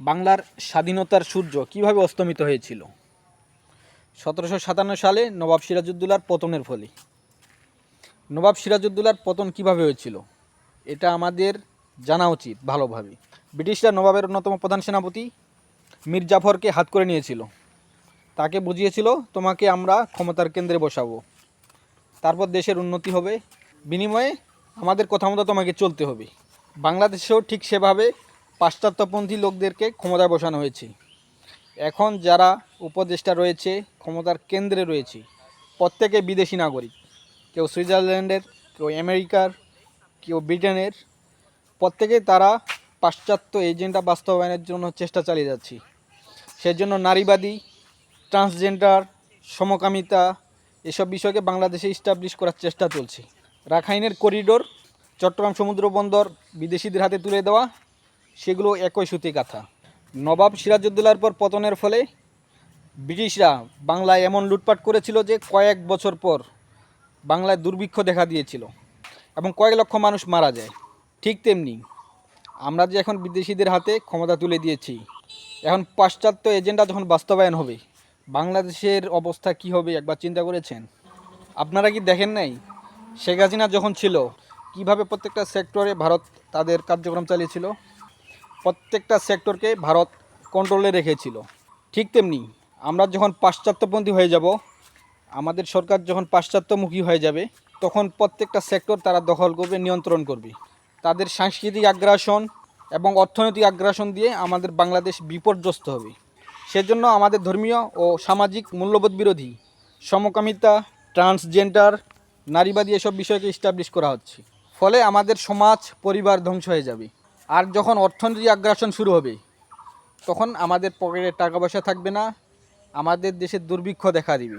বাংলার স্বাধীনতার সূর্য কীভাবে অস্তমিত হয়েছিল? সতেরোশো সাতান্ন সালে নবাব সিরাজউদ্দৌলার পতনের ফলে। নবাব সিরাজউদ্দৌলার পতন কীভাবে হয়েছিল? এটা আমাদের জানা উচিত ভালোভাবে। ব্রিটিশরা নবাবের অন্যতম প্রধান সেনাপতি মীর জাফরকে হাত করে নিয়েছিল। তাকে বুঝিয়েছিল, তোমাকে আমরা ক্ষমতার কেন্দ্রে বসাবো। তারপর দেশের উন্নতি হবে। বিনিময়ে আমাদের কথা মতো তোমাকে চলতে হবে। বাংলাদেশেও ঠিক সেভাবে পাশ্চাত্যপন্থী লোকদেরকে ক্ষমতায় বসানো হয়েছে। এখন যারা উপদেষ্টা রয়েছে, ক্ষমতার কেন্দ্রে রয়েছে, প্রত্যেকে বিদেশি নাগরিক। কেউ সুইজারল্যান্ডের, কেউ আমেরিকার, কেউ ব্রিটেনের প্রত্যেকেই তারা পাশ্চাত্য এজেন্ডা বাস্তবায়নের জন্য চেষ্টা চালিয়ে যাচ্ছে। সেজন্য নারীবাদী, ট্রান্সজেন্ডার, সমকামিতা, এসব বিষয়কে বাংলাদেশে ইস্টাবলিশ করার চেষ্টা চলছে। রাখাইনের করিডোর চট্টগ্রাম সমুদ্র বন্দর বিদেশিদের হাতে তুলে দেওয়া সেগুলো একই সুতি গাথা। নবাব সিরাজউদ্দৌলার পর পতনের ফলে ব্রিটিশরা বাংলায় এমন লুটপাট করেছিল যে কয়েক বছর পর বাংলায় দুর্ভিক্ষ দেখা দিয়েছিল এবং কয়েক লক্ষ মানুষ মারা যায়। ঠিক তেমনি আমরা যে এখন বিদেশিদের হাতে ক্ষমতা তুলে দিয়েছি, এখন পাশ্চাত্য এজেন্ডা যখন বাস্তবায়ন হবে, বাংলাদেশের অবস্থা কি হবে একবার চিন্তা করেছেন? আপনারা কি দেখেন নাই? শেখ হাসিনা যখন ছিল, কীভাবে প্রত্যেকটা সেক্টরে ভারত তাদের কার্যক্রম চালিয়েছিল? প্রত্যেকটা সেক্টরকে ভারত কন্ট্রোলে রেখেছিল। ঠিক তেমনি আমরা যখন পাশ্চাত্যপন্থী হয়ে যাব, আমাদের সরকার যখন পাশ্চাত্যমুখী হয়ে যাবে, তখন প্রত্যেকটা সেক্টর তারা দখল করবে, নিয়ন্ত্রণ করবে। তাদের সাংস্কৃতিক আগ্রাসন এবং অর্থনৈতিক আগ্রাসন দিয়ে আমাদের বাংলাদেশ বিপর্যস্ত হবে। সেজন্য আমাদের ধর্মীয় ও সামাজিক মূল্যবোধ বিরোধী, সমকামিতা ট্রান্সজেন্ডার নারীবাদী এসব বিষয়কে ইস্টাবলিশ করা হচ্ছে। ফলে আমাদের সমাজ, পরিবার ধ্বংস হয়ে যাবে। আর যখন অর্থনৈতিক আগ্রাসন শুরু হবে, তখন আমাদের পকেটে টাকা পয়সা থাকবে না, আমাদের দেশে দুর্ভিক্ষ দেখা দিবে।